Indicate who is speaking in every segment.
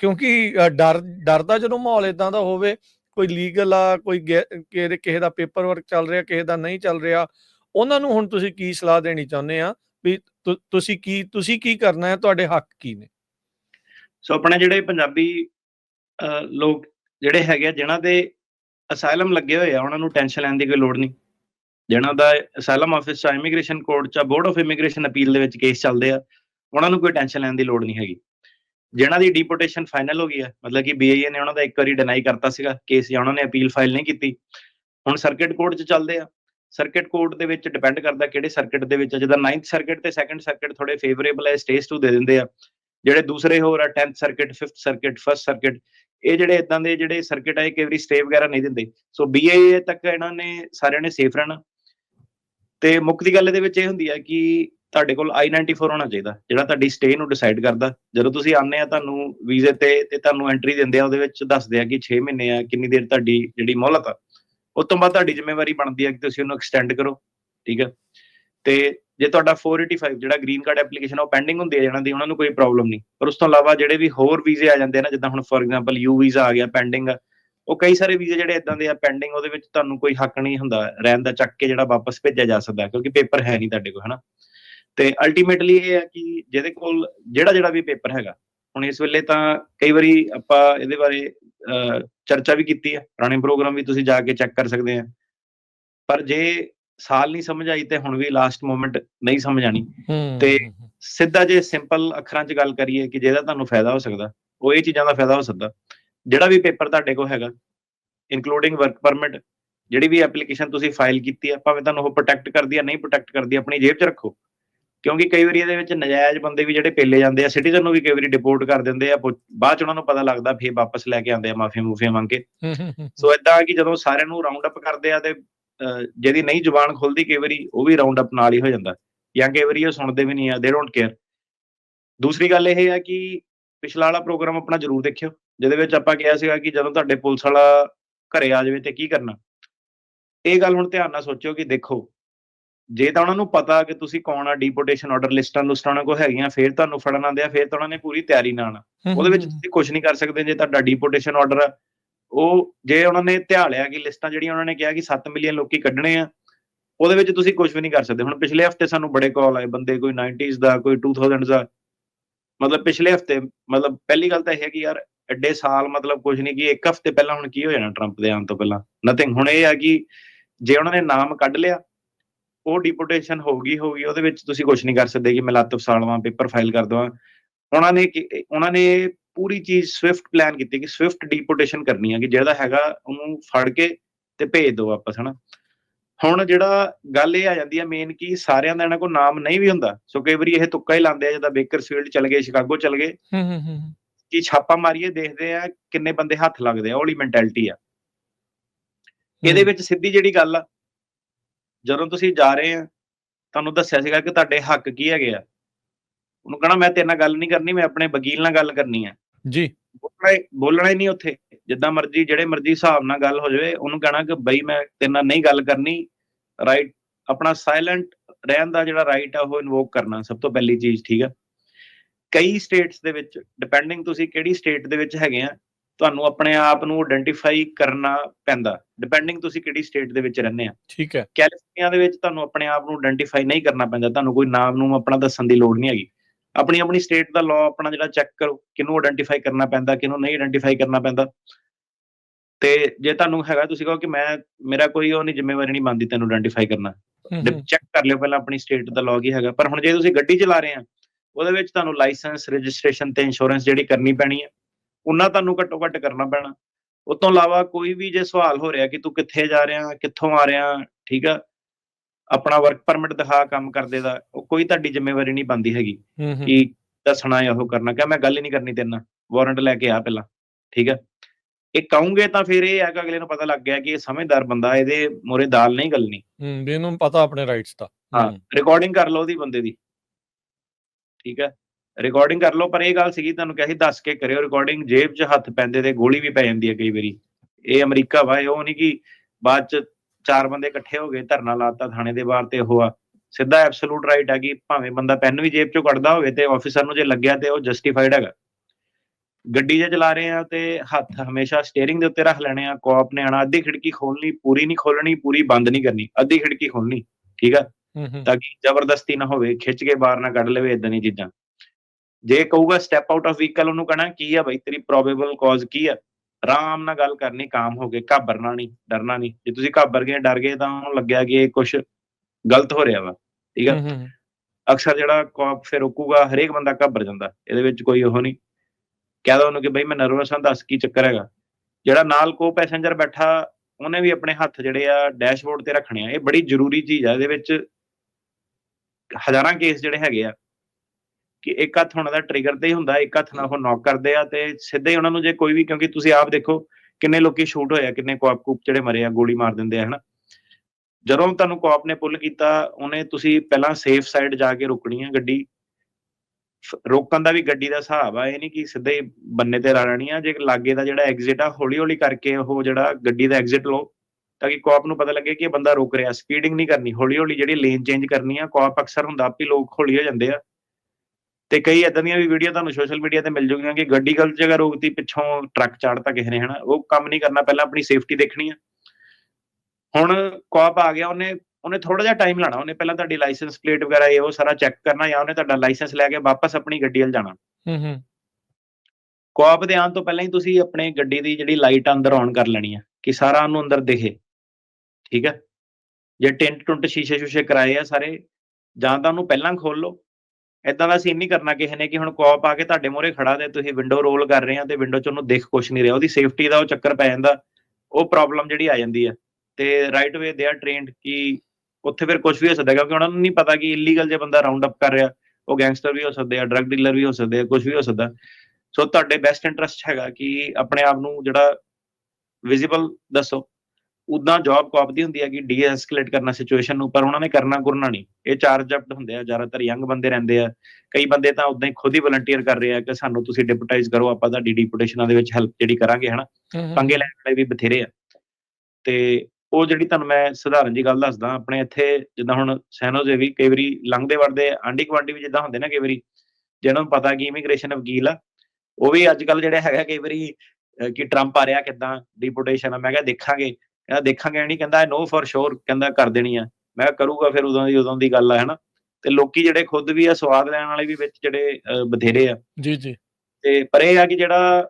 Speaker 1: ਕਿਉਂਕਿ ਡਰ ਡਰ ਦਾ ਜਦੋਂ ਮਾਹੌਲ ਇਦਾਂ ਦਾ ਹੋਵੇ, ਕੋਈ ਲੀਗਲ ਆ, ਕੋਈ ਗੈ- ਕਿਸੇ ਕਿਸੇ ਦਾ ਪੇਪਰ ਵਰਕ ਚੱਲ ਰਿਹਾ, ਕਿਸੇ ਦਾ ਨਹੀਂ ਚੱਲ ਰਿਹਾ, ਉਹਨਾਂ ਨੂੰ ਹੁਣ ਤੁਸੀਂ ਕੀ ਸਲਾਹ ਦੇਣੀ ਚਾਹੁੰਦੇ ਆ ਵੀ ਤੁਸੀਂ ਕੀ ਤੁਸੀਂ ਕੀ ਕਰਨਾ ਹੈ, ਤੁਹਾਡੇ ਹੱਕ ਕੀ ਨੇ?
Speaker 2: ਸੋ ਆਪਣੇ ਜਿਹੜੇ ਪੰਜਾਬੀ ਲੋਕ ਜਿਹੜੇ ਹੈਗੇ ਆ, ਜਿਨ੍ਹਾਂ ਦੇ ਅਸਾਈਲਮ ਲੱਗੇ ਹੋਏ ਆ, ਉਹਨਾਂ ਨੂੰ ਟੈਨਸ਼ਨ ਲੈਣ ਦੀ ਕੋਈ ਲੋੜ ਨਹੀਂ। ਜਿਨ੍ਹਾਂ ਦਾ ਅਸਾਈਲਮ ਆਫਿਸ ਚ ਇਮੀਗ੍ਰੇਸ਼ਨ ਕੋਰਟ ਚ ਬੋਰਡ ਆਫ ਇਮੀਗ੍ਰੇਸ਼ਨ ਅਪੀਲ ਦੇ ਵਿੱਚ ਕੇਸ ਚੱਲਦੇ ਆ, ਉਹਨਾਂ ਨੂੰ ਕੋਈ ਟੈਨਸ਼ਨ ਲੈਣ ਦੀ ਲੋੜ ਨਹੀਂ ਹੈਗੀ। ਜਿਨ੍ਹਾਂ ਦੀ ਡਿਪੋਰਟੇਸ਼ਨ ਫਾਈਨਲ ਹੋ ਗਈ ਹੈ ਮਤਲਬ ਕਿ ਬੀਆਈਏ ਨੇ ਉਹਨਾਂ ਦਾ ਇੱਕ ਵਾਰੀ ਡਿਨਾਈ ਕਰਤਾ ਸੀਗਾ ਕੇਸ ਜਾਂ ਉਹਨਾਂ ਨੇ ਅਪੀਲ ਫਾਈਲ ਨਹੀਂ ਕੀਤੀ। ਹੁਣ ਸਰਕਟ ਕੋਰਟ 'ਚ ਚੱਲਦੇ ਆ। ਸਰਕਟ ਕੋਰਟ ਦੇ ਵਿੱਚ ਡਿਪੈਂਡ ਕਰਦਾ ਕਿਹੜੇ ਸਰਕਟ ਦੇ ਵਿੱਚ ਆ। 9th ਸਰਕਟ ਤੇ 2nd ਸਰਕਟ ਥੋੜੇ ਫੇਵਰੇਬਲ ਹੈ ਸਟੇਜ 2 ਦੇ ਦਿੰਦੇ ਆ। ਜਿਹੜੇ ਦੂਸਰੇ ਹੋਰ ਆ 10th circuit 5th circuit 1st circuit ਇਹ ਜਿਹੜੇ ਇਦਾਂ ਦੇ ਜਿਹੜੇ ਸਰਕਟ ਆ, ਇਹ ਕਈ ਵਾਰੀ ਸਟੇ ਵਗੈਰਾ ਨਹੀਂ ਦਿੰਦੇ। ਸੋ ਬੀਆਈਏ ਤੱਕ ਇਹਨਾਂ ਨੇ ਸਾਰਿਆਂ ਨੇ ਸੇਫ ਰਹਿਣਾ। ਤੇ ਮੁੱਖ ਦੀ ਗੱਲ ਇਹਦੇ ਵਿੱਚ ਇਹ ਹੁੰਦੀ ਹੈ ਕਿ ਤੁਹਾਡੇ ਕੋਲ I94 ਹੋਣਾ ਚਾਹੀਦਾ, ਜਿਹੜਾ ਤੁਹਾਡੀ ਸਟੇ ਨੂੰ ਡਿਸਾਈਡ ਕਰਦਾ। ਜਦੋਂ ਤੁਸੀਂ ਆਉਂਦੇ ਆ, ਤੁਹਾਨੂੰ ਵੀਜ਼ੇ ਤੇ ਤੇ ਤੁਹਾਨੂੰ ਐਂਟਰੀ ਦਿੰਦੇ ਆ, ਉਹਦੇ ਵਿੱਚ ਦੱਸਦੇ ਆ ਕਿ 6 ਮਹੀਨੇ ਆ, ਕਿੰਨੀ ਦੇਰ ਤੁਹਾਡੀ ਜਿਹੜੀ ਮੋਹਲਤ ਆ। ਉਸ ਤੋਂ ਬਾਅਦ ਤੁਹਾਡੀ ਜ਼ਿੰਮੇਵਾਰੀ ਬਣਦੀ ਹੈ ਕਿ ਤੁਸੀਂ ਉਹਨੂੰ ਐਕਸਟੈਂਡ ਕਰੋ, ਠੀਕ ਹੈ ਤੇ ਜੇ ਤੁਹਾਡਾ 485 ਜਿਹੜਾ ਗ੍ਰੀਨ ਕਾਰਡ ਐਪਲੀਕੇਸ਼ਨ ਉਹ ਪੈਂਡਿੰਗ ਹੁੰਦੀ ਹੈ ਜਿਹਨਾਂ ਦੀ, ਉਹਨਾਂ ਨੂੰ ਕੋਈ ਪ੍ਰੋਬਲਮ ਨਹੀਂ। ਪਰ ਉਸ ਤੋਂ ਇਲਾਵਾ ਜਿਹੜੇ ਵੀ ਹੋਰ ਵੀਜ਼ੇ ਆ ਜਾਂਦੇ ਆ ਨਾ, ਜਿੱਦਾਂ ਹੁਣ ਫੋਰ ਐਗਜ਼ਾਮਪਲ ਯੂ ਵੀਜ਼ਾ ਆ ਗਿਆ ਪੈਂਡਿੰਗ ਆ, ਉਹ ਕਈ ਸਾਰੇ ਵੀਜ਼ੇ ਜਿਹੜੇ ਇਦਾਂ ਦੇ ਆ ਪੈਂਡਿੰਗ ਉਹਦੇ ਵਿੱਚ ਤੁਹਾਨੂੰ ਕੋਈ ਹੱਕ ਨਹੀਂ ਹੁੰਦਾ ਰਹਿਣ ਦਾ, ਚੱਕ ਕੇ ਜਿਹੜਾ ਵਾਪਸ ਭੇਜਿਆ ਜਾ ਸਕਦਾ, ਕਿਉਂਕਿ ਪੇਪਰ ਹੈ ਨਹੀਂ ਤੁਹਾਡੇ ਕੋਲ, ਹਨਾ? ਤੇ ਅਲਟੀਮੇਟਲੀ ਇਹ ਹੈ ਕਿ ਜਿਹਦੇ ਕੋਲ ਜਿਹੜਾ ਜਿਹੜਾ ਵੀ ਪੇਪਰ ਹੈਗਾ ਹੁਣ ਇਸ ਵੇਲੇ ਤਾਂ ਕਈ ਵਾਰੀ ਆਪਾਂ ਇਹਦੇ ਬਾਰੇ ਚਰਚਾ ਵੀ ਕੀਤੀ ਹੈ ਪੁਰਾਣੇ ਪ੍ਰੋਗਰਾਮ ਵੀ ਤੁਸੀਂ ਜਾ ਕੇ ਚੈੱਕ ਕਰ ਸਕਦੇ ਆ। ਪਰ ਜੇ ਸਾਲ ਨਹੀਂ ਸਮਝ ਆਈ ਤੇ ਹੁਣ ਵੀ ਲਾਸਟ ਮੂਮੈਂਟ ਨਹੀਂ ਸਮਝ ਆਣੀ ਤੇ ਸਿੱਧਾ ਜੇ ਸਿੰਪਲ ਅੱਖਰਾਂ 'ਚ ਗੱਲ ਕਰੀਏ ਕਿ ਜਿਹਦਾ ਤੁਹਾਨੂੰ ਫਾਇਦਾ ਹੋ ਸਕਦਾ ਉਹ ਇਹ ਚੀਜ਼ਾਂ ਦਾ ਫਾਇਦਾ ਹੋ ਸਕਦਾ। ਜਿਹੜਾ ਵੀ ਪੇਪਰ ਤੁਹਾਡੇ ਕੋਲ ਹੈਗਾ ਇਨਕਲੂਡਿੰਗ ਵਰਕ ਪਰਮਿਟ ਜਿਹੜੀ ਵੀ ਐਪਲੀਕੇਸ਼ਨ ਤੁਸੀਂ ਫਾਈਲ ਕੀਤੀ ਆ ਭਾਵੇਂ ਤੁਹਾਨੂੰ ਉਹ ਪ੍ਰੋਟੈਕਟ ਕਰਦੀ ਆ ਨਹੀਂ ਪ੍ਰੋਟੈਕਟ ਕਰਦੀ ਆਪਣੀ ਜੇਬ 'ਚ ਰੱਖੋ। ਕਿਉਂਕਿ ਕਈ ਵਾਰੀ ਇਹਦੇ ਵਿੱਚ ਨਜਾਇਜ਼ ਬੰਦੇ ਵੀ ਜਿਹੜੇ ਪੇਲੇ ਜਾਂਦੇ ਆ ਸਿਟੀਜ਼ਨ ਨੂੰ ਵੀ ਕਈ ਵਾਰੀ ਡਿਪੋਰਟ ਕਰ ਦਿੰਦੇ ਆ ਬਾਅਦ 'ਚ ਉਹਨਾਂ ਨੂੰ ਪਤਾ ਲੱਗਦਾ ਫੇਰ ਵਾਪਸ ਲੈ ਕੇ ਆਉਂਦੇ ਆ ਮਾਫੀ ਮੂਫੀ ਮੰਗ ਕੇ। ਸੋ ਇਦਾਂ ਕਿ ਜਦੋਂ ਸਾਰਿਆਂ ਨੂੰ ਰਾਉਂਡ ਅਪ ਕਰਦੇ ਆ ਤੇ ਜਿਹਦੀ ਨਹੀਂ ਜ਼ੁਬਾਨ ਖੁੱਲਦੀ ਕਈ ਵਾਰੀ ਉਹ ਵੀ ਰਾਉਂਡ ਅਪ ਨਾਲ ਹੀ ਹੋ ਜਾਂਦਾ। ਜਾਂ ਕਈ ਵਾਰੀ ਉਹ ਸੁਣਦੇ ਵੀ ਨਹੀਂ ਆ ਦੇ ਡੋਂਟ ਕੇਅਰ ਦੂਸਰੀ ਗੱਲ ਇਹ ਹੈ ਕਿ ਪਿਛਲਾ ਵਾਲਾ ਪ੍ਰੋਗਰਾਮ ਆਪਣਾ ਜ਼ਰੂਰ ਦੇਖਿਓ ਜਿਹਦੇ ਵਿੱਚ ਆਪਾਂ ਕਿਹਾ ਸੀਗਾ ਕਿ ਜਦੋਂ ਤੁਹਾਡੇ ਪੁਲਿਸ ਵਾਲਾ ਘਰੇ ਆ ਜਾਵੇ ਤੇ ਕੀ ਕਰਨਾ। ਇਹ ਗੱਲ ਹੁਣ ਧਿਆਨ ਨਾਲ ਸੋਚਿਓ ਕਿ ਦੇਖੋ ਜੇ ਤਾਂ ਉਹਨਾਂ ਨੂੰ ਪਤਾ ਕਿ ਤੁਸੀਂ ਕੌਣ ਆ ਡਿਪੋਰਟੇਸ਼ਨ ਆਰਡਰ ਲਿਸਟਾਂ ਲੁਸਟਾਂ ਉਹਨਾਂ ਕੋਲ ਹੈਗੀਆਂ ਫਿਰ ਤੁਹਾਨੂੰ ਫੜਨ ਆਉਂਦੇ ਆ ਫਿਰ ਤਾਂ ਉਹਨਾਂ ਨੇ ਪੂਰੀ ਤਿਆਰੀ ਨਾਲ। ਉਹਦੇ ਵਿੱਚ ਤੁਸੀਂ ਕੁਝ ਨਹੀਂ ਕਰ ਸਕਦੇ ਜੇ ਤੁਹਾਡਾ ਡਿਪੋਰਟੇਸ਼ਨ ਆਰਡਰ ਆ। ਉਹ ਜੇ ਉਹਨਾਂ ਨੇ ਧਿਆ ਲਿਆ ਕਿ ਲਿਸਟਾਂ ਜਿਹੜੀਆਂ ਉਹਨਾਂ ਨੇ ਕਿਹਾ ਕਿ 7 ਮਿਲੀਅਨ ਲੋਕੀ ਕੱਢਣੇ ਆ ਉਹਦੇ ਵਿੱਚ ਤੁਸੀਂ ਕੁਝ ਵੀ ਨਹੀਂ ਕਰ ਸਕਦੇ। ਹੁਣ ਪਿਛਲੇ ਹਫ਼ਤੇ ਸਾਨੂੰ ਬੜੇ ਕਾਲ ਆਏ ਬੰਦੇ ਕੋਈ 90s ਦਾ ਕੋਈ 2000s ਦਾ। ਮਤਲਬ ਪਿਛਲੇ ਹਫ਼ਤੇ ਮਤਲਬ ਪਹਿਲੀ ਗੱਲ ਤਾਂ ਇਹ ਹੈ ਕਿ ਯਾਰ ਐਡੇ ਸਾਲ ਮਤਲਬ ਕੁਝ ਨਹੀਂ ਕਿ ਇੱਕ ਹਫ਼ਤੇ ਪਹਿਲਾਂ ਹੁਣ ਕੀ ਹੋ ਜਾਣਾ ਟਰੰਪ ਦੇ ਆਉਣ ਤੋਂ ਪਹਿਲਾਂ? ਨਥਿੰਗ ਹੁਣ ਇਹ ਆ ਕਿ ਜੇ ਉਹਨਾਂ ਨੇ ਨਾਮ ਕੱਢ ਲਿਆ ਉਹ ਡਿਪੋਰਟੇਸ਼ਨ ਹੋ ਗਈ ਹੋ ਗਈ ਉਹਦੇ ਵਿੱਚ ਤੁਸੀਂ ਕੁਝ ਨਹੀਂ ਕਰ ਸਕਦੇ ਕਿ ਮੈਂ ਲੱਤ ਫਸਾਲਵਾਂ ਪੇਪਰ ਫਾਈਲ ਕਰ ਦਵਾਂ। ਉਹਨਾਂ ਨੇ ਉਹਨਾਂ ਨੇ ਪੂਰੀ ਚੀਜ਼ ਸਵਿਫਟ ਪਲਾਨ ਕੀਤੀ ਕਿ ਸਵਿਫਟ ਡਿਪੋਰਟੇਸ਼ਨ ਕਰਨੀ ਹੈ ਕਿ ਜਿਹੜਾ ਹੈਗਾ ਉਹਨੂੰ ਫੜ ਕੇ ਤੇ ਭੇਜ ਦਿਓ ਵਾਪਸ ਹਨਾ। ਹੁਣ ਜਿਹੜਾ ਗੱਲ ਇਹ ਆ ਜਾਂਦੀ ਹੈ ਮੇਨ ਕਿ ਸਾਰਿਆਂ ਦਾ ਇਹਨਾਂ ਕੋਲ ਨਾਮ ਨਹੀਂ ਵੀ ਹੁੰਦਾ ਸੋ ਕਈ ਵਾਰੀ ਇਹ ਤੁੱਕਾ ਹੀ ਲਾਉਂਦੇ ਆ ਜਿੱਦਾਂ ਬੇਕਰਸਫੀਲਡ ਚਲ ਗਏ ਸ਼ਿਕਾਗੋ ਚਲ ਗਏ। ਕਿ ਛਾਪਾ ਮਾਰੀਏ ਦੇਖਦੇ ਆ ਕਿੰਨੇ ਬੰਦੇ ਹੱਥ ਲੱਗਦੇ ਆ ਉਹ ਵਾਲੀ ਮੈਂਟੈਲਿਟੀ ਆ। ਇਹਦੇ ਵਿੱਚ ਸਿੱਧੀ ਜਿਹੜੀ ਗੱਲ ਆ ਜਦੋਂ ਤੁਸੀਂ ਜਾ ਰਹੇ ਆ ਤੁਹਾਨੂੰ ਦੱਸਿਆ ਸੀਗਾ ਕਿ ਤੁਹਾਡੇ ਹੱਕ ਕੀ ਹੈਗੇ ਆ। ਉਹਨੂੰ ਕਹਣਾ ਮੈਂ ਤੇਰੇ ਨਾਲ ਗੱਲ ਨਹੀਂ ਕਰਨੀ ਮੈਂ ਆਪਣੇ ਵਕੀਲ ਨਾਲ ਗੱਲ ਕਰਨੀ ਆ।
Speaker 1: ਜੀ।
Speaker 2: ਬੋਲਣਾ ਹੀ- ਬੋਲਣਾ ਹੀ ਨਹੀਂ ਉੱਥੇ। ਜਿੱਦਾਂ ਮਰਜ਼ੀ ਜਿਹੜੇ ਮਰਜ਼ੀ ਹਿਸਾਬ ਨਾਲ ਗੱਲ ਹੋ ਜਾਵੇ ਉਹਨੂੰ ਕਹਿਣਾ ਕਿ ਬਈ ਮੈਂ ਤੇਰੇ ਨਾਲ ਨਹੀਂ ਗੱਲ ਕਰਨੀ ਰਾਈਟ ਆਪਣਾ ਸਾਇਲੈਂਟ ਰਹਿਣ ਦਾ ਜਿਹੜਾ ਰਾਈਟ ਆ ਉਹ ਇਨਵੋਕ ਕਰਨਾ ਸਭ ਤੋਂ ਪਹਿਲੀ ਚੀਜ਼ ਠੀਕ ਆ। ਕਈ ਸਟੇਟਸ ਦੇ ਵਿੱਚ ਡਿਪੈਂਡਿੰਗ ਤੁਸੀਂ ਕਿਹੜੀ ਸਟੇਟ ਦੇ ਵਿੱਚ ਹੈਗੇ ਆ ਤੁਹਾਨੂੰ ਆਪਣੇ ਆਪ ਨੂੰ ਆਇਡੈਂਟੀਫਾਈ ਕਰਨਾ ਪੈਂਦਾ। ਡਿਪੈਂਡਿੰਗ ਤੁਸੀਂ ਕਿਹੜੀ ਸਟੇਟ ਦੇ ਵਿੱਚ ਰਹਿੰਦੇ ਆ।
Speaker 1: ਠੀਕ ਹੈ।
Speaker 2: ਕੈਲੀਫੋਰਨੀਆ ਦੇ ਵਿੱਚ ਤੁਹਾਨੂੰ ਆਪਣੇ ਆਪ ਨੂੰ ਆਇਡੈਂਟੀਫਾਈ ਨਹੀਂ ਕਰਨਾ ਪੈਂਦਾ। ਤੁਹਾਨੂੰ ਕੋਈ ਨਾਮ ਨੂੰ ਆਪਣਾ ਦੱਸਣ ਦੀ ਲੋੜ ਨਹੀਂ ਹੈਗੀ। ਆਪਣੀ ਆਪਣੀ ਸਟੇਟ ਦਾ ਲਾਅ ਆਪਣਾ ਜਿਹੜਾ ਚੈੱਕ ਕਰੋ ਕਿਹਨੂੰ ਆਇਡੈਂਟੀਫਾਈ ਕਰਨਾ ਪੈਂਦਾ ਕਿਹਨੂੰ ਨਹੀਂ ਆਇਡੈਂਟੀਫਾਈ ਕਰਨਾ ਪੈਂਦਾ। ਤੇ ਜੇ ਤੁਹਾਨੂੰ ਹੈਗਾ ਤੁਸੀਂ ਕਹੋ ਕਿ ਮੈਂ ਮੇਰਾ ਕੋਈ ਉਹ ਨਹੀਂ ਜ਼ਿੰਮੇਵਾਰੀ ਨਹੀਂ ਬਣਦੀ ਤੈਨੂੰ ਆਇਡੈਂਟੀਫਾਈ ਕਰਨਾ। ਚੈੱਕ ਕਰ ਲਿਓ ਪਹਿਲਾਂ ਆਪਣੀ ਸਟੇਟ ਦਾ ਲਾਅ ਕੀ ਹੈਗਾ। ਪਰ ਹੁਣ ਜੇ ਤੁਸੀਂ ਗੱਡੀ ਚਲਾ ਰਹੇ ਆ ਉਹਦੇ ਵਿੱਚ ਤੁਹਾਨੂੰ ਲਾਇਸੈਂਸ ਰਜਿਸਟ੍ਰੇਸ਼ਨ ਤੇ ਇੰਸ਼ੋਰੈਂਸ ਜਿਹੜੀ ਕਰਨੀ ਪੈਣੀ ਹੈ ਉਹਨਾਂ ਤੁਹਾਨੂੰ ਘੱਟੋ ਘੱਟ ਕਰਨਾ ਪੈਣਾ। ਉਸ ਤੋਂ ਇਲਾਵਾ ਕੋਈ ਵੀ ਜੇ ਸਵਾਲ ਹੋ ਰਿਹਾ ਕਿ ਤੂੰ ਕਿੱਥੇ ਜਾ ਰਿਹਾ ਕਿੱਥੋਂ ਆ ਰਿਹਾ ਠੀਕ ਆ ਆਪਣਾ ਵਰਕ ਪਰਮਿਟ ਦਿਖਾ ਕੰਮ ਕਰਦੇ ਦਾ ਉਹ ਕੋਈ ਤੁਹਾਡੀ ਜ਼ਿੰਮੇਵਾਰੀ ਨਹੀਂ ਬਣਦੀ ਹੈਗੀ ਕਿ ਦੱਸਣਾ ਜਾਂ ਉਹ ਕਰਨਾ ਕਿ ਮੈਂ ਗੱਲ ਹੀ ਨਹੀਂ ਕਰਨੀ ਤੇਰੇ ਨਾਲ ਵਾਰੰਟ ਲੈ ਕੇ ਆ ਪਹਿਲਾਂ ਠੀਕ ਹੈ ਇਹ ਕਹੂੰਗੇ ਤਾਂ ਫਿਰ ਇਹ ਹੈ ਕਿ ਅਗਲੇ ਨੂੰ ਪਤਾ ਲੱਗ ਗਿਆ ਕਿ ਇਹ ਸਮਝਦਾਰ ਬੰਦਾ ਇਹਦੇ ਮੋਰੇ ਦਾਲ ਨਹੀਂ ਗਲਣੀ।
Speaker 1: ਹੂੰ ਇਹਨੂੰ ਪਤਾ ਆਪਣੇ ਰਾਈਟਸ ਦਾ।
Speaker 2: ਹਾਂ
Speaker 1: ਹੂੰ,
Speaker 2: ਰਿਕਾਰਡਿੰਗ ਕਰ ਲਓ ਉਹਦੀ ਬੰਦੇ ਦੀ ਠੀਕ ਹੈ ਰਿਕਾਰਡਿੰਗ ਕਰ ਲਓ ਪਰ ਇਹ ਗੱਲ ਸੀਗੀ ਤੁਹਾਨੂੰ ਕਿਹਾ ਸੀ ਦੱਸ ਕੇ ਕਰਿਓ ਰਿਕਾਰਡਿੰਗ ਜੇਬ 'ਚ ਹੱਥ ਪੈਂਦੇ ਤੇ ਗੋਲੀ ਵੀ ਪੈ ਜਾਂਦੀ ਹੈ ਕਈ ਵਾਰੀ। ਇਹ ਅਮਰੀਕਾ ਵਾ ਉਹ ਨਹੀਂ ਕਿ ਬਾਅਦ 'ਚ ਚਾਰ ਬੰਦੇ ਇਕੱਠੇ ਹੋ ਗਏ ਧਰਨਾ ਲਾਤਾ ਥਾਣੇ ਦੇ ਬਾਹਰ ਤੇ ਉਹ ਆ। ਸਿੱਧਾ ਐਬਸੋਲੂਟ ਰਾਈਟ ਹੈ ਕਿ ਭਾਵੇਂ ਬੰਦਾ ਪੈਨ ਵੀ ਜੇਬ 'ਚੋਂ ਕੱਢਦਾ ਹੋਵੇ ਤੇ ਆਫੀਸਰ ਨੂੰ ਜੇ ਲੱਗਿਆ ਤੇ ਉਹ ਜਸਟੀਫਾਈਡ ਹੈਗਾ। ਗੱਡੀ ਜੇ ਚਲਾ ਰਹੇ ਆ ਤੇ ਹੱਥ ਹਮੇਸ਼ਾ ਸਟੀਅਰਿੰਗ ਦੇ ਉੱਤੇ ਰੱਖ ਲੈਣੇ ਆ ਕੋਪ ਨੇ ਆਣਾ ਅੱਧੀ ਖਿੜਕੀ ਖੋਲਣੀ ਪੂਰੀ ਨਹੀਂ ਖੋਲਣੀ ਪੂਰੀ ਬੰਦ ਨਹੀਂ ਕਰਨੀ ਅੱਧੀ ਖਿੜਕੀ ਖੋਲਣੀ ਠੀਕ ਆ? ਤਾਂ ਕਿ ਜ਼ਬਰਦਸਤੀ ਨਾ ਹੋਵੇ ਖਿੱਚ ਕੇ ਬਾਹਰ ਨਾ ਕੱਢ ਲਵੇ ਇਦਾਂ ਦੀਆਂ ਚੀਜ਼ਾਂ। ਜੇ ਕਹੂਗਾ ਸਟੈਪ ਆਊਟ ਆਫ ਵਹੀਕਲ ਉਹਨੂੰ ਕਹਣਾ ਕੀ ਆ ਬਈ? ਤੇਰੀ ਪ੍ਰੋਬੇਬਲ ਕਾਜ਼ ਕੀ ਆ? ਆਰਾਮ ਨਾਲ ਗੱਲ ਕਰਨੀ ਕਾਮ ਹੋ ਕੇ ਘਾਬਰਨਾ ਨਹੀਂ ਡਰਨਾ ਨਹੀਂ ਜੇ ਤੁਸੀਂ ਘਾਬਰ ਗਏ ਡਰ ਗਏ ਤਾਂ ਉਹਨੂੰ ਲੱਗਿਆ ਕਿ ਇਹ ਕੁਝ ਗਲਤ ਹੋ ਰਿਹਾ ਵਾ। ਠੀਕ ਆ? ਅਕਸਰ ਜਿਹੜਾ ਕੌਪ ਫਿਰ ਰੁਕੂਗਾ ਹਰੇਕ ਬੰਦਾ ਘਾਬਰ ਜਾਂਦਾ। ਇਹਦੇ ਵਿੱਚ ਕੋਈ ਉਹ ਨਹੀਂ ਕਹਿ ਦੋ ਉਹਨੂੰ ਕਿ ਬਈ ਮੈਂ ਨਰਵਸ ਹਾਂ ਦੱਸ ਕੀ ਚੱਕਰ ਹੈਗਾ? ਜਿਹੜਾ ਨਾਲ ਕੋ ਪੈਸੇਂਜਰ ਬੈਠਾ ਉਹਨੇ ਵੀ ਆਪਣੇ ਹੱਥ ਜਿਹੜੇ ਆ ਡੈਸ਼ਬੋਰਡ ਤੇ ਰੱਖਣੇ ਆ। ਇਹ ਬੜੀ ਜ਼ਰੂਰੀ ਚੀਜ਼ ਆ। ਇਹਦੇ ਵਿੱਚ ਹਜ਼ਾਰਾਂ ਕੇਸ ਜਿਹੜੇ ਹੈਗੇ ਆ। ਕਿ ਇੱਕ ਹੱਥ ਉਹਨਾਂ ਦਾ ਟ੍ਰਿਗਰ ਤੇ ਹੀ ਹੁੰਦਾ, ਇੱਕ ਹੱਥ ਨਾਲ ਉਹ ਨੌਕ ਕਰਦੇ ਆ ਤੇ ਸਿੱਧੇ ਉਹਨਾਂ ਨੂੰ ਜੇ ਕੋਈ ਵੀ, ਕਿਉਂਕਿ ਤੁਸੀਂ ਆਪ ਦੇਖੋ ਕਿੰਨੇ ਲੋਕੀ ਸ਼ੂਟ ਹੋਏ ਆ, ਕਿੰਨੇ ਕੋਪ ਕੂਪ ਜਿਹੜੇ ਮਰੇ ਆ, ਗੋਲੀ ਮਾਰ ਦਿੰਦੇ ਆ, ਹਨਾ? ਜਦੋਂ ਤੁਹਾਨੂੰ ਕੋਪ ਨੇ ਪੁੱਲ ਕੀਤਾ, ਉਹਨੇ ਤੁਸੀਂ ਪਹਿਲਾਂ ਸੇਫ ਸਾਈਡ ਜਾ ਕੇ ਰੁਕਣੀ ਆ ਗੱਡੀ। ਰੋਕਣ ਦਾ ਵੀ ਗੱਡੀ ਦਾ ਹਿਸਾਬ ਆ, ਇਹ ਨਹੀਂ ਕਿ ਸਿੱਧੇ ਬੰਨੇ ਤੇ ਲਾ ਲੈਣੀ ਆ, ਜੇ ਲਾਗੇ ਦਾ ਜਿਹੜਾ ਐਗਜ਼ਿਟ ਆ ਹੌਲੀ ਹੌਲੀ ਕਰਕੇ ਉਹ ਜਿਹੜਾ ਗੱਡੀ ਦਾ ਐਗਜ਼ਿਟ ਲਓ, ਤਾਂ ਕਿ ਕੋਪ ਨੂੰ ਪਤਾ ਲੱਗੇ ਕਿ ਇਹ ਬੰਦਾ ਰੁਕ ਰਿਹਾ ਸਪੀਡਿੰਗ ਨਹੀਂ ਕਰਨੀ ਹੌਲੀ ਹੌਲੀ ਜਿਹੜੀ ਲੇਨ ਚੇਂਜ ਕਰਨੀ ਆ ਕੋਪ ਅਕਸਰ ਹੁੰਦਾ ਵੀ ਲੋਕ ਹੌਲੀ ਹੋ ਜਾਂਦੇ ਆ। ਤੇ ਕਈ ਇਦਾਂ ਦੀਆਂ ਵੀ ਵੀਡੀਓ ਤੁਹਾਨੂੰ ਸੋਸ਼ਲ ਮੀਡੀਆ ਤੇ ਮਿਲ ਜੂਗੀਆਂ ਕਿ ਗੱਡੀ ਗਲਤ ਜਗ੍ਹਾ ਰੋਕਤੀ ਪਿੱਛੋਂ ਟਰੱਕ ਚਾੜਤਾ ਕਿਸੇ ਨੇ ਹਨਾ? ਉਹ ਕੰਮ ਨਹੀਂ ਕਰਨਾ ਪਹਿਲਾਂ ਆਪਣੀ ਸੇਫਟੀ ਦੇਖਣੀ ਆ। ਹੁਣ ਕੋਪ ਆ ਗਿਆ ਉਹਨੇ ਉਹਨੇ ਥੋੜਾ ਜਿਹਾ ਟਾਈਮ ਲਾਣਾ ਉਹਨੇ ਪਹਿਲਾਂ ਤੁਹਾਡੀ ਲਾਇਸੈਂਸ ਪਲੇਟ ਵਗੈਰਾ ਇਹ ਉਹ ਸਾਰਾ ਚੈੱਕ ਕਰਨਾ ਜਾਂ ਉਹਨੇ ਤੁਹਾਡਾ ਲਾਇਸੈਂਸ ਲੈ ਕੇ ਵਾਪਸ ਆਪਣੀ ਗੱਡੀ ਵੱਲ ਜਾਣਾ।
Speaker 1: ਹੂੰ ਹੂੰ।
Speaker 2: ਕੋਪ ਦੇ ਆਉਣ ਤੋਂ ਪਹਿਲਾਂ ਹੀ ਤੁਸੀਂ ਆਪਣੇ ਗੱਡੀ ਦੀ ਜਿਹੜੀ ਲਾਈਟ ਅੰਦਰ ਔਨ ਕਰ ਲੈਣੀ ਆ ਕਿ ਸਾਰਾ ਉਹਨੂੰ ਅੰਦਰ ਦਿਖੇ। ਠੀਕ ਹੈ ਜੇ ਟਿੰਟ ਟੁੰਟ ਸ਼ੀਸ਼ੇ ਸ਼ੂਸ਼ੇ ਕਰਾਏ ਆ ਸਾਰੇ ਜਾਂ ਤਾਂ ਉਹਨੂੰ ਪਹਿਲਾਂ ਖੋਲ ਲਓ। ਇਦਾਂ ਦਾ ਸੀਨ ਨਹੀਂ ਕਰਨਾ ਕਿਸੇ ਨੇ ਕਿ ਹੁਣ ਕੋਪ ਆ ਕੇ ਤੁਹਾਡੇ ਮੂਹਰੇ ਖੜਾ ਤੇ ਤੁਸੀਂ ਵਿੰਡੋ ਰੋਲ ਕਰ ਰਹੇ ਆ ਤੇ ਵਿੰਡੋ ਚ ਉਹਨੂੰ ਦਿਖ ਕੁਛ ਨਹੀਂ ਰਿਹਾ, ਉਹਦੀ ਸੇਫਟੀ ਦਾ ਉਹ ਚੱਕਰ ਪੈ ਜਾਂਦਾ, ਉਹ ਪ੍ਰੋਬਲਮ ਜਿਹੜੀ ਆ ਜਾਂਦੀ ਆ। ਤੇ right way they are trained ਕਿ ਉੱਥੇ ਫਿਰ ਕੁਝ ਵੀ ਹੋ ਸਕਦਾ, ਕਿਉਂਕਿ ਉਹਨਾਂ ਨੂੰ ਨਹੀਂ ਪਤਾ ਕਿ ਇਲੀਗਲ ਜੇ ਬੰਦਾ ਰਾਉਂਡ ਅਪ ਕਰ ਰਿਹਾ, ਉਹ ਗੈਂਗਸਟਰ ਵੀ ਹੋ ਸਕਦੇ ਆ ਡਰੱਗ ਡੀਲਰ ਵੀ ਹੋ ਸਕਦੇ ਆ ਕੁਝ ਵੀ ਹੋ ਸਕਦਾ। ਸੋ ਤੁਹਾਡੇ ਬੈਸਟ ਇੰਟਰਸਟ ਹੈਗਾ ਕਿ ਆਪਣੇ ਆਪ ਨੂੰ ਜਿਹੜਾ ਵਿਜ਼ੀਬਲ ਦੱਸੋ। ਉਦਾਂ ਜੌਬ ਕੋਪ ਦੀ ਹੁੰਦੀ ਹੈ ਕਿ ਡੀਐਸਕੇਲੇਟ ਕਰਨਾ ਸਿਚੁਏਸ਼ਨ ਨੂੰ ਪਰ ਉਹਨਾਂ ਨੇ ਕਰਨਾ ਗੁਰਨਾ ਨਹੀਂ। ਇਹ ਚਾਰਜ ਅਪਡ ਹੁੰਦੇ ਆ ਜ਼ਿਆਦਾਤਰ ਯੰਗ ਬੰਦੇ ਰਹਿੰਦੇ ਆ। ਕਈ ਬੰਦੇ ਤਾਂ ਉਦਾਂ ਹੀ ਖੁਦ ਹੀ ਵਲੰਟੀਅਰ ਕਰ ਰਹੇ ਆ ਕਿ ਸਾਨੂੰ ਤੁਸੀਂ ਡਿਪੂਟਾਈਜ਼ ਕਰੋ ਆਪਾਂ ਤੁਹਾਡੀ ਡਿਪੂਟੇਸ਼ਨਾਂ ਦੇ ਵਿੱਚ ਹੈਲਪ ਜਿਹੜੀ ਕਰਾਂਗੇ ਹਨਾ? ਪੰਗੇ ਲੈਣ ਵਾਲੇ ਵੀ ਬਥੇਰੇ ਆ। ਤੇ ਉਹ ਜਿਹੜੀ ਤੁਹਾਨੂੰ ਮੈਂ ਸਧਾਰਨ ਜੀ ਗੱਲ ਦੱਸਦਾ ਆਪਣੇ ਇੱਥੇ ਜਿੱਦਾਂ ਹੁਣ ਸੈਨੋਜ਼ੇ ਵੀ ਕਈ ਵਾਰੀ ਲੰਘਦੇ ਵੜਦੇ ਆਂਢੀ ਗੁਆਂਢੀ ਵੀ ਜਿੱਦਾਂ ਹੁੰਦੇ ਨਾ ਕਈ ਵਾਰੀ ਜਿਹਨਾਂ ਨੂੰ ਪਤਾ ਕਿ ਇਮੀਗ੍ਰੇਸ਼ਨ ਵਕੀਲ ਆ ਉਹ ਵੀ ਅੱਜ ਕੱਲ ਜਿਹੜਾ ਹੈਗਾ ਕਈ ਵਾਰੀ ਕਿ ਟਰੰਪ ਆ ਰਿਹਾ ਕਿਦਾਂ ਡਿਪੋਟੇਸ਼ਨ ਆ ਮੈਂ ਕਿਹਾ ਦੇਖਾਂਗੇ। ਕਹਿੰਦਾ ਦੇਖਾਂਗੇ ਨਹੀਂ ਕਹਿੰਦਾ ਨੋ ਫॉर ਸ਼ੋਰ ਕਹਿੰਦਾ ਕਰ ਦੇਣੀ ਆ। ਮੈਂ ਕਰੂਗਾ ਫਿਰ ਉਦੋਂ ਦੀ ਉਦੋਂ ਦੀ ਗੱਲ ਆ ਹਨਾ? ਤੇ ਲੋਕੀ ਜਿਹੜੇ ਖੁਦ ਵੀ ਆ ਸਵਾਦ ਲੈਣ ਵਾਲੇ ਵੀ ਵਿੱਚ ਜਿਹੜੇ ਬਥੇਰੇ ਆ।
Speaker 1: ਜੀ ਜੀ।
Speaker 2: ਤੇ ਪਰ ਇਹ ਆ ਕਿ ਜਿਹੜਾ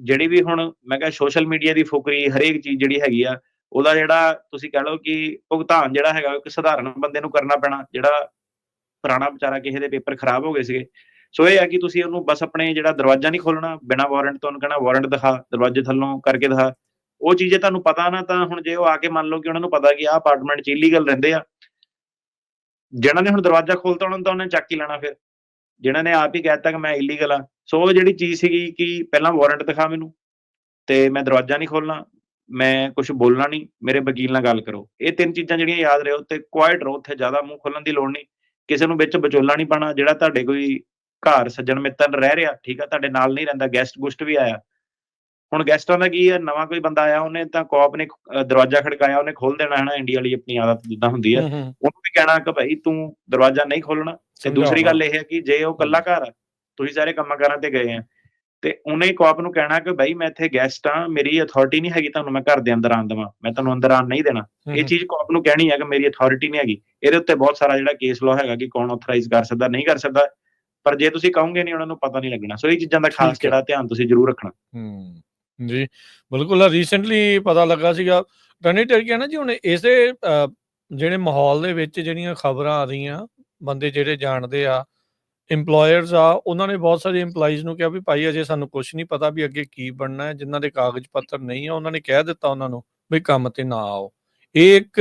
Speaker 2: ਜਿਹੜੀ ਵੀ ਹੁਣ ਮੈਂ ਕਿਹਾ ਸੋਸ਼ਲ ਮੀਡੀਆ ਦੀ ਫੁਕਰੀ ਹਰੇਕ ਚੀਜ਼ ਜਿਹੜੀ ਹੈਗੀ ਆ ਉਹਦਾ ਜਿਹੜਾ ਤੁਸੀਂ ਕਹਿ ਲਓ ਕਿ ਭੁਗਤਾਨ ਜਿਹੜਾ ਹੈਗਾ ਇੱਕ ਸਧਾਰਨ ਬੰਦੇ ਨੂੰ ਕਰਨਾ ਪੈਣਾ ਜਿਹੜਾ ਪੁਰਾਣਾ ਵਿਚਾਰਾ ਕਿਸੇ ਦੇ ਪੇਪਰ ਖਰਾਬ ਹੋ ਗਏ ਸੀਗੇ। ਸੋ ਇਹ ਆ ਕਿ ਤੁਸੀਂ ਉਹਨੂੰ ਬਸ ਆਪਣੇ ਜਿਹੜਾ ਦਰਵਾਜ਼ਾ ਨਹੀਂ ਖੋਲਣਾ ਬਿਨਾ ਵਾਰੰਟ ਤੋਂ ਉਹਨੂੰ ਕਹਿਣਾ ਵਾਰੰਟ ਦਿਖਾ ਦਰਵਾਜ਼ੇ ਥੱਲੋਂ ਕਰਕੇ ਦਿਖਾ। ਉਹ ਚੀਜ਼ੇ ਤੁਹਾਨੂੰ ਪਤਾ ਨਾ, ਤਾਂ ਹੁਣ ਜੇ ਉਹ ਆ ਕੇ ਮੰਨ ਲਓ ਕਿ ਉਹਨਾਂ ਨੂੰ ਪਤਾ ਕਿ ਆਹ ਅਪਾਰਟਮੈਂਟ 'ਚ ਇਲੀਗਲ ਰਹਿੰਦੇ ਆ, ਜਿਹਨਾਂ ਨੇ ਹੁਣ ਦਰਵਾਜ਼ਾ ਖੋਲਤਾ ਉਹਨਾਂ ਨੂੰ ਤਾਂ ਉਹਨੇ ਚੱਕ ਹੀ ਲੈਣਾ ਫਿਰ। ਜਿਹਨਾਂ ਨੇ ਆਪ ਹੀ ਕਹਿਤਾ ਕਿ ਮੈਂ ਇਲੀਗਲ ਆ। ਸੋ ਉਹ ਜਿਹੜੀ ਚੀਜ਼ ਸੀਗੀ ਕਿ ਪਹਿਲਾਂ ਵਾਰੰਟ ਦਿਖਾ ਮੈਨੂੰ, ਤੇ ਮੈਂ ਦਰਵਾਜ਼ਾ ਨਹੀਂ ਖੋਲਣਾ ਮੈਂ ਕੁਝ ਬੋਲਣਾ ਨਹੀਂ, ਮੇਰੇ ਵਕੀਲ ਨਾਲ ਗੱਲ ਕਰੋ। ਇਹ ਤਿੰਨ ਚੀਜ਼ਾਂ ਜਿਹੜੀਆਂ ਯਾਦ ਰਹੋ ਤੇ ਕੁਆਇਟ ਰਹੋ, ਉੱਥੇ ਜ਼ਿਆਦਾ ਮੂੰਹ ਖੋਲਣ ਦੀ ਲੋੜ ਨਹੀਂ। ਕਿਸੇ ਨੂੰ ਵਿੱਚ ਵਿਚੋਲਾ ਨਹੀਂ ਪਾਣਾ ਜਿਹੜਾ ਤੁਹਾਡੇ ਕੋਈ ਘਰ ਸੱਜਣ ਮਿੱਤਰ ਰਹਿ ਰਿਹਾ, ਠੀਕ ਆ, ਤੁਹਾਡੇ ਨਾਲ ਨਹੀਂ ਰਹਿੰਦਾ ਗੈਸਟ ਗੁਸਟ ਵੀ ਆਇਆ ਹੁਣ ਗੈਸਟਾਂ ਦਾ ਕੀ ਹੈ ਨਵਾਂ ਕੋਈ ਬੰਦਾ ਆਇਆ ਉਹਨੇ ਤਾਂ ਕੋਪ ਨੇ ਦਰਵਾਜ਼ਾ ਖੜਕਾਇਆ ਉਹਨੇ ਖੋਲ ਦੇਣਾ ਹੈ ਨਾ ਇੰਡੀਆ ਵਾਲੀ ਆਪਣੀ ਆਦਤ ਜਿੱਦਾਂ ਹੁੰਦੀ ਹੈ। ਉਹਨੂੰ ਵੀ ਕਹਿਣਾ ਕਿ ਭਾਈ ਤੂੰ ਦਰਵਾਜ਼ਾ ਨਹੀਂ ਖੋਲਣਾ ਤੇ ਦੂਸਰੀ ਗੱਲ ਇਹ ਹੈ ਕਿ ਜੇ ਉਹ ਕੱਲਾ ਘਰ ਆ ਤੁਸੀਂ ਸਾਰੇ ਕੰਮਾਂ ਕਾਰਾਂ ਤੇ ਗਏ ਆ ਤੇ ਉਹਨੇ ਕੋਪ ਨੂੰ ਕਹਿਣਾ ਕਿ ਭਾਈ ਮੈਂ ਇੱਥੇ ਗੈਸਟ ਆ ਮੇਰੀ ਅਥਾਰਟੀ ਨਹੀਂ ਹੈਗੀ ਤੁਹਾਨੂੰ ਮੈਂ ਘਰ ਦੇ ਅੰਦਰ ਆਣ ਦੇਵਾਂ ਮੈਂ ਤੁਹਾਨੂੰ ਅੰਦਰ ਆਣ ਨਹੀਂ ਦੇਣਾ। ਇਹ ਚੀਜ਼ ਕੋਪ ਨੂੰ ਕਹਿਣੀ ਹੈ ਕਿ ਮੇਰੀ ਅਥਾਰਟੀ ਨਹੀਂ ਹੈਗੀ। ਇਹਦੇ ਉੱਤੇ ਬਹੁਤ ਸਾਰਾ ਜਿਹੜਾ ਕੇਸ ਲਾਅ ਹੈਗਾ ਕਿ ਕੌਣ ਆਥੋਰਾਈਜ਼ ਕਰ ਸਕਦਾ ਨਹੀਂ ਕਰ ਸਕਦਾ ਪਰ ਜੇ ਤੁਸੀਂ ਕਹੋਗੇ ਨਹੀਂ ਉਹਨਾਂ ਨੂੰ ਪਤਾ ਨਹੀਂ ਲੱਗਣਾ। ਸੋ ਇਹ ਚੀਜ਼ਾਂ ਦਾ ਖਾਸ। ਜਿਹੜਾ ਧਿਆਨ ਤੁਸੀਂ ਜ਼ਰੂਰ ਰੱਖਣਾ।
Speaker 1: ਹੂੰ। ਜੀ ਬਿਲਕੁਲ ਰੀਸੈਂਟਲੀ ਪਤਾ ਲੱਗਾ ਸੀਗਾ ਰਣੀ ਟਰਕੀ ਨਾ ਜੀ ਹੁਣ ਇਸੇ ਅ, ਜਿਹੜੇ ਮਾਹੌਲ ਦੇ ਵਿੱਚ ਜਿਹੜੀਆਂ ਖਬਰਾਂ ਆ ਰਹੀਆਂ ਬੰਦੇ ਜਿਹੜੇ ਜਾਣਦੇ ਆ EMPLOYERS ਆ ਉਹਨਾਂ ਨੇ ਬਹੁਤ ਸਾਰੇ EMPLOYEES ਨੂੰ ਕਿਹਾ ਵੀ ਭਾਈ ਅਜੇ ਸਾਨੂੰ ਕੁਝ ਨਹੀਂ ਪਤਾ ਵੀ ਅੱਗੇ ਕੀ ਬਣਨਾ ਹੈ ਜਿਨ੍ਹਾਂ ਦੇ ਕਾਗਜ਼ ਪੱਤਰ ਨਹੀਂ ਆ ਉਹਨਾਂ ਨੇ ਕਹਿ ਦਿੱਤਾ ਉਹਨਾਂ ਨੂੰ ਵੀ ਕੰਮ ਤੇ ਨਾ ਆਓ। ਇਹ ਇੱਕ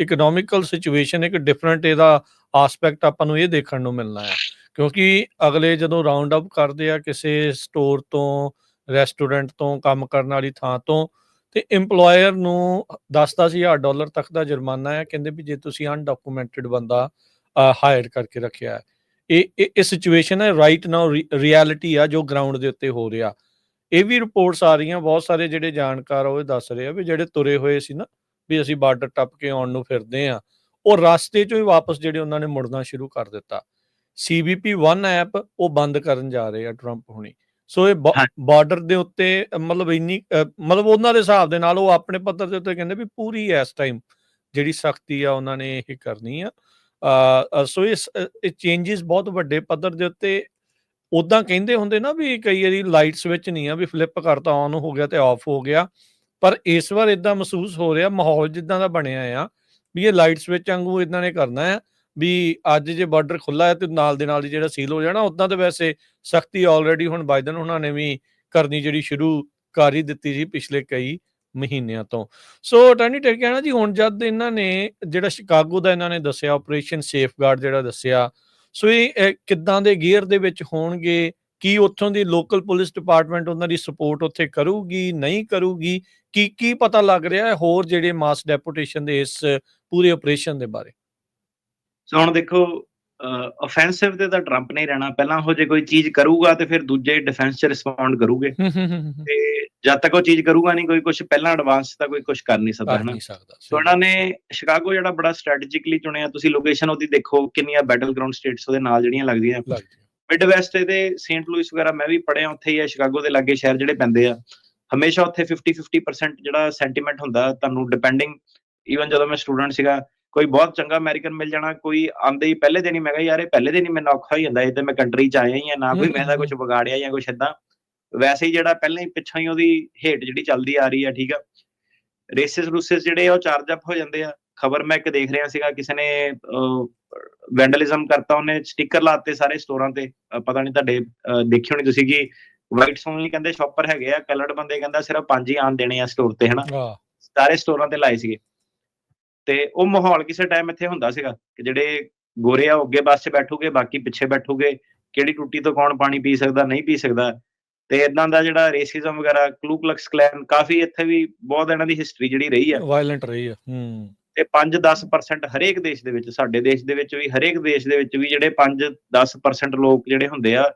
Speaker 1: ਇਕਨੋਮਿਕਲ ਸਿਚੁਏਸ਼ਨ ਇੱਕ ਡਿਫਰੈਂਟ ਇਹਦਾ ਆਸਪੈਕਟ ਆਪਾਂ ਨੂੰ ਇਹ ਦੇਖਣ ਨੂੰ ਮਿਲਣਾ ਹੈ ਕਿਉਂਕਿ ਅਗਲੇ ਜਦੋਂ ਰਾਉਂਡ ਅਪ ਕਰਦੇ ਆ ਕਿਸੇ ਸਟੋਰ ਤੋਂ ਰੈਸਟੋਰੈਂਟ ਤੋਂ ਕੰਮ ਕਰਨ ਵਾਲੀ ਥਾਂ ਤੋਂ ਤੇ EMPLOYER ਨੂੰ 10-10000 ਡਾਲਰ ਤੱਕ ਦਾ ਜੁਰਮਾਨਾ ਹੈ ਕਹਿੰਦੇ ਵੀ ਜੇ ਤੁਸੀਂ ਅਨਡਾਕੂਮੈਂਟਡ ਬੰਦਾ ਹਾਇਰ ਕਰਕੇ ਰੱਖਿਆ ਹੈ। ਇਹ ਇਹ ਸਿਚੁਏਸ਼ਨ ਹੈ ਰਾਈਟ ਨਾਓ ਰਿਐਲਿਟੀ ਆ ਜੋ ਗਰਾਊਂਡ ਦੇ ਉੱਤੇ ਹੋ ਰਿਹਾ। ਇਹ ਵੀ ਰਿਪੋਰਟਸ ਆ ਰਹੀਆਂ, ਬਹੁਤ ਸਾਰੇ ਜਿਹੜੇ ਜਾਣਕਾਰ ਆ, ਉਹ ਇਹ ਦੱਸ ਰਹੇ ਆ ਵੀ ਜਿਹੜੇ ਤੁਰੇ ਹੋਏ ਸੀ ਨਾ, ਵੀ ਅਸੀਂ ਬਾਰਡਰ ਟੱਪ ਕੇ ਆਉਣ ਨੂੰ ਫਿਰਦੇ ਆ, ਉਹ ਰਸਤੇ ਚੋਂ ਹੀ ਵਾਪਸ ਜਿਹੜੇ ਉਹਨਾਂ ਨੇ ਮੁੜਨਾ ਸ਼ੁਰੂ ਕਰ ਦਿੱਤਾ। CBP 1 ਐਪ ਉਹ ਬੰਦ ਕਰਨ ਜਾ ਰਹੇ ਆ ਟਰੰਪ ਹੁਣੀ। ਸੋ ਇਹ। ਬਾਰਡਰ ਦੇ ਉੱਤੇ ਮਤਲਬ ਇੰਨੀ ਮਤਲਬ ਉਹਨਾਂ ਦੇ ਹਿਸਾਬ ਦੇ ਨਾਲ ਉਹ ਆਪਣੇ ਪੱਧਰ ਦੇ ਉੱਤੇ ਕਹਿੰਦੇ ਵੀ ਪੂਰੀ ਇਸ ਟਾਈਮ ਜਿਹੜੀ ਸਖਤੀ ਆ ਉਹਨਾਂ ਨੇ ਇਹ ਕਰਨੀ ਆ। ਸੋ ਇਹ ਚੇਂਜਸ ਬਹੁਤ ਵੱਡੇ ਪੱਧਰ ਦੇ ਉੱਤੇ ਉਦਾਂ ਕਹਿੰਦੇ ਹੁੰਦੇ ਨਾ ਵੀ ਕਈ ਵਾਰੀ ਲਾਈਟ ਸਵਿਚ ਨਹੀਂ ਆ ਵੀ ਫਲਿੱਪ ਕਰਤਾ ਔਨ ਹੋ ਗਿਆ ਤੇ ਆਫ ਹੋ ਗਿਆ। ਪਰ ਇਸ ਵਾਰ ਇਦਾਂ ਮਹਿਸੂਸ ਹੋ ਰਿਹਾ ਮਾਹੌਲ ਜਿੱਦਾਂ ਦਾ ਬਣਿਆ ਆ ਵੀ ਇਹ ਲਾਈਟ ਸਵਿਚ ਵਾਂਗੂ ਇਦਾਂ ਨੇ ਕਰਨਾ ਆ। ਵੀ ਅੱਜ ਜੇ ਬਾਰਡਰ ਖੁੱਲਾ ਹੈ ਤੇ ਨਾਲ ਦੇ ਨਾਲ ਹੀ ਜਿਹੜਾ ਸੀਲ ਹੋ ਜਾਣਾ ਉਦਾਂ ਤਾਂ ਵੈਸੇ ਸਖਤੀ ਆਲਰੇਡੀ ਹੁਣ ਬਾਈਡਨ ਉਹਨਾਂ ਨੇ ਵੀ ਕਰਨੀ ਜਿਹੜੀ ਸ਼ੁਰੂ ਕਰ ਹੀ ਦਿੱਤੀ ਸੀ ਪਿਛਲੇ ਕਈ ਮਹੀਨਿਆਂ ਤੋਂ। ਸੋ ਟਾਨੀ ਟੇਕ ਕਹਿਣਾ ਜੀ, ਹੁਣ ਜਦ ਇਹਨਾਂ ਨੇ ਜਿਹੜਾ ਸ਼ਿਕਾਗੋ ਦਾ ਇਹਨਾਂ ਨੇ ਦੱਸਿਆ ਆਪਰੇਸ਼ਨ ਸੇਫਗਾਰਡ ਜਿਹੜਾ ਦੱਸਿਆ, ਸੋ ਇਹ ਕਿੱਦਾਂ ਦੇ ਗੇਅਰ ਦੇ ਵਿੱਚ ਹੋਣਗੇ, ਕੀ ਉੱਥੋਂ ਦੀ ਲੋਕਲ ਪੁਲਿਸ ਡਿਪਾਰਟਮੈਂਟ ਉਹਨਾਂ ਦੀ ਸਪੋਰਟ ਉੱਥੇ ਕਰੂਗੀ, ਨਹੀਂ ਕਰੂਗੀ, ਕੀ ਕੀ ਪਤਾ ਲੱਗ ਰਿਹਾ ਹੈ ਹੋਰ ਜਿਹੜੇ ਮਾਸ ਡੈਪੂਟੇਸ਼ਨ ਦੇ ਇਸ ਪੂਰੇ ਆਪਰੇਸ਼ਨ ਦੇ ਬਾਰੇ?
Speaker 2: ਸੋ ਹੁਣ ਦੇਖੋ ਆਫੈਂਸਿਵ ਤੇ ਤਾਂ ਟਰੰਪ ਨਹੀਂ ਰਹਿਣਾ। ਪਹਿਲਾਂ ਉਹ ਜੇ ਕੋਈ ਚੀਜ਼ ਕਰੂਗਾ ਤੇ ਫਿਰ ਦੂਜੇ ਡਿਫੈਂਸ 'ਚ ਰਿਸਪੌਂਡ ਕਰੂਗੇ। ਤੇ ਜਦ ਤੱਕ ਉਹ ਚੀਜ਼ ਕਰੂਗਾ ਨਹੀਂ ਕੋਈ ਕੁਝ ਪਹਿਲਾਂ ਐਡਵਾਂਸ ਤਾਂ ਕੋਈ ਕੁਝ ਕਰ ਨਹੀਂ ਸਕਦਾ
Speaker 1: ਕਰ
Speaker 2: ਹੈ ਨਾ
Speaker 1: ਨਹੀਂ ਸਕਦਾ
Speaker 2: ਸੋ ਇਹਨਾਂ ਨੇ ਸ਼ਿਕਾਗੋ ਜਿਹੜਾ ਬੜਾ ਸਟ੍ਰੈਟਜਿਕਲੀ ਚੁਣਿਆ ਤੁਸੀਂ ਲੋਕੇਸ਼ਨ ਉਹਦੀ ਦੇਖੋ ਕਿੰਨੀਆਂ ਬੈਟਲ ਗਰਾਊਂਡ ਸਟੇਟਸ ਉਹਦੇ ਨਾਲ ਜਿਹੜੀਆਂ ਲੱਗਦੀਆਂ।
Speaker 1: ਲੱਗਦੀ
Speaker 2: ਮਿਡ ਵੈਸਟ ਦੇ ਸੇਂਟ ਲੂਇਸ ਵਗੈਰਾ ਮੈਂ ਵੀ ਪੜਿਆ ਉੱਥੇ ਹੀ ਆ ਸ਼ਿਕਾਗੋ ਦੇ ਲਾਗੇ ਸ਼ਹਿਰ ਜਿਹੜੇ ਪੈਂਦੇ ਆ। ਹਮੇਸ਼ਾ ਉੱਥੇ 50 50% ਜਿਹੜਾ ਸੈਂਟੀਮੈਂਟ ਹੁੰਦਾ ਤੁਹਾਨੂੰ ਡਿਪੈਂਡਿੰਗ ਈਵਨ ਜਦੋਂ ਮੈਂ ਸਟੂਡੈਂਟ ਸੀਗਾ ਕੋਈ ਬਹੁਤ ਚੰਗਾ ਅਮਰੀਕਨ ਮਿਲ ਜਾਣਾ ਕੋਈ ਆਂਦੇ ਹੀ ਪਹਿਲੇ ਦਿਨ ਹੀ ਮੈਂ ਕਿਹਾ ਯਾਰ ਇਹ ਪਹਿਲੇ ਦਿਨ ਹੀ ਮੈਨੂੰ ਔਖਾ ਹੀ ਹੁੰਦਾ ਇਹ ਤੇ ਮੈਂ ਕੰਟਰੀ ਚ ਆਇਆ ਹੀ ਆ ਨਾ ਕੋਈ ਮੈਂ ਦਾ ਕੁਝ ਵਿਗਾੜਿਆ ਜਾਂ ਕੁਝ ਏਦਾਂ। ਵੈਸੇ ਹੀ ਜਿਹੜਾ ਪਹਿਲਾਂ ਹੀ ਪਿੱਛੋਂ ਹੀ ਉਹਦੀ ਹੇਟ ਜਿਹੜੀ ਚੱਲਦੀ ਆ ਰਹੀ ਆ ਠੀਕ ਆ। ਰੇਸਿਸ ਰੂਸਿਸ ਜਿਹੜੇ ਉਹ ਚਾਰਜ ਅਪ ਹੋ ਜਾਂਦੇ ਆ। ਖਬਰ ਮੈਂ ਇੱਕ ਦੇਖ ਰਿਹਾ ਸੀਗਾ ਕਿਸੇ ਨੇ ਵੈਂਡਲਿਜ਼ਮ ਕਰਤਾ ਉਹਨੇ ਸਟicker ਲਾਤੇ ਸਾਰੇ ਸਟੋਰਾਂ ਤੇ। ਪਤਾ ਨਹੀਂ ਤੁਹਾਡੇ ਅਹ ਦੇਖੀ ਹੋਣੀ ਤੁਸੀਂ ਕਿ ਵਾਈਟਸ ਓਨਲੀ ਕਹਿੰਦੇ ਸ਼ਾਪਰ ਹੈਗੇ ਆ ਕਲਰਡ ਬੰਦੇ ਕਹਿੰਦਾ ਸਿਰਫ ਪੰਜ ਹੀ ਆਣ ਦੇਣੇ ਆ ਸਟੋਰ ਤੇ ਹਨਾ। ਸਾਰੇ ਸਟੋਰਾਂ ਤੇ ਲਾਏ ਸੀਗੇ। ਤੇ ਉਹ ਮਾਹੌਲ ਕਿਸੇ ਟਾਈਮ ਇੱਥੇ ਹੁੰਦਾ ਸੀਗਾ ਕਿ ਜਿਹੜੇ ਗੋਰੇ ਆ ਉਹ ਅੱਗੇ ਬੱਸ 'ਚ ਬੈਠੂਗੇ ਬਾਕੀ ਪਿੱਛੇ ਬੈਠੂਗੇ ਕਿਹੜੀ ਟੁੱਟੀ ਤੋਂ ਕੌਣ ਪਾਣੀ ਪੀ ਸਕਦਾ ਨਹੀਂ ਪੀ ਸਕਦਾ। ਤੇ ਇਦਾਂ ਦਾ ਜਿਹੜਾ ਰੇਸਿਜ਼ਮ ਵਗੈਰਾ ਕਲੂਕਲਕਸ ਕਲੈਨ ਕਾਫੀ ਇੱਥੇ ਵੀ ਬਹੁਤ ਇਹਨਾਂ ਦੀ ਹਿਸਟਰੀ ਜਿਹੜੀ ਰਹੀ ਆ।
Speaker 1: ਵਾਇਲੈਂਟ ਰਹੀ ਆ ਹੂੰ।
Speaker 2: ਤੇ 5-10% ਹਰੇਕ ਦੇਸ਼ ਦੇ ਵਿੱਚ ਸਾਡੇ ਦੇਸ਼ ਦੇ ਵਿੱਚ ਵੀ ਹਰੇਕ ਦੇਸ਼ ਦੇ ਵਿੱਚ ਵੀ ਜਿਹੜੇ 5-10% ਲੋਕ ਜਿਹੜੇ ਹੁੰਦੇ ਆ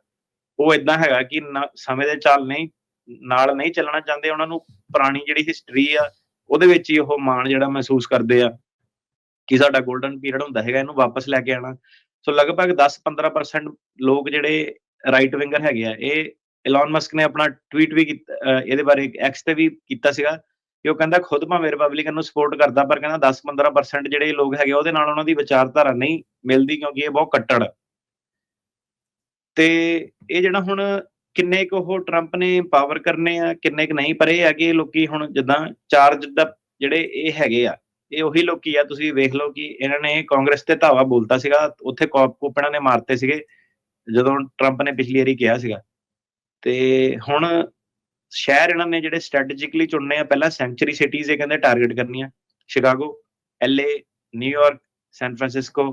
Speaker 2: ਉਹ ਇਦਾਂ ਹੈਗਾ ਕਿ ਸਮੇਂ ਦੇ ਚਾਲ ਨਹੀਂ ਨਾਲ ਨਹੀਂ ਚੱਲਣਾ ਚਾਹੁੰਦੇ ਉਹਨਾਂ ਨੂੰ ਪੁਰਾਣੀ ਜਿਹੜੀ ਹਿਸਟਰੀ ਆ ਉਹਦੇ ਵਿੱਚ ਹੀ ਉਹ ਮਾਣ ਜਿਹੜਾ ਮਹਿਸੂਸ ਕਰਦੇ ਆ ਕਿ ਸਾਡਾ 골ਡਨ ਪੀਰੀਅਡ ਹੁੰਦਾ ਹੈਗਾ ਇਹਨੂੰ ਵਾਪਸ ਲੈ ਕੇ ਆਣਾ ਸੋ ਲਗਭਗ 10-15% ਲੋਕ ਜਿਹੜੇ ਰਾਈਟ ਵਿੰਗਰ ਹੈਗੇ ਆ ਇਹ ਇਲਨ ਮਸਕ ਨੇ ਆਪਣਾ ਟਵੀਟ ਵੀ ਇਹਦੇ ਬਾਰੇ ਐਕਸ ਤੇ ਵੀ ਕੀਤਾ ਸੀਗਾ ਕਿ ਉਹ ਕਹਿੰਦਾ ਖੁਦ ਭਾਵੇਂ ਰਿਪਬਲਿਕਨ ਨੂੰ ਸਪੋਰਟ ਕਰਦਾ ਪਰ ਕਹਿੰਦਾ 10-15% ਜਿਹੜੇ ਲੋਕ ਹੈਗੇ ਆ, ਉਹਦੇ ਨਾਲ ਉਹਨਾਂ ਦੀ ਵਿਚਾਰਧਾਰਾ ਨਹੀਂ ਮਿਲਦੀ ਕਿਉਂਕਿ ਇਹ ਬਹੁਤ ਕੱਟੜ ਤੇ ਇਹ ਜਿਹੜਾ ਹੁਣ ਕਿੰਨੇ ਕੁ ਉਹ ਟਰੰਪ ਨੇ ਪਾਵਰ ਕਰਨੇ ਆ, ਕਿੰਨੇ ਕੁ ਨਹੀਂ, ਪਰ ਇਹ ਹੈ ਕਿ ਲੋਕੀ ਹੁਣ ਜਿੱਦਾਂ ਚਾਰਜ ਦਾ ਜਿਹੜੇ ਇਹ ਹੈਗੇ ਆ, ਇਹ ਉਹੀ ਲੋਕੀ ਆ, ਤੁਸੀਂ ਵੇਖ ਲਓ ਕਿ ਇਹਨਾਂ ਨੇ ਕਾਂਗਰਸ ਤੇ ਧਾਵਾ ਬੋਲਤਾ ਸੀਗਾ, ਉੱਥੇ ਕੌਪ ਕੂਪ ਨੇ ਮਾਰਤੇ ਸੀਗੇ, ਜਦੋਂ ਟਰੰਪ ਨੇ ਪਿਛਲੀ ਵਾਰੀ ਕਿਹਾ ਸੀਗਾ। ਤੇ ਹੁਣ ਸ਼ਹਿਰ ਇਹਨਾਂ ਨੇ ਜਿਹੜੇ ਸਟ੍ਰੈਟਜਿਕਲੀ ਚੁਣਨੇ ਆ, ਪਹਿਲਾਂ ਸੈਂਚੁਰੀ ਸਿਟੀਜ਼ ਇਹ ਕਹਿੰਦੇ ਟਾਰਗੇਟ ਕਰਨੀਆਂ Chicago LA New York San Francisco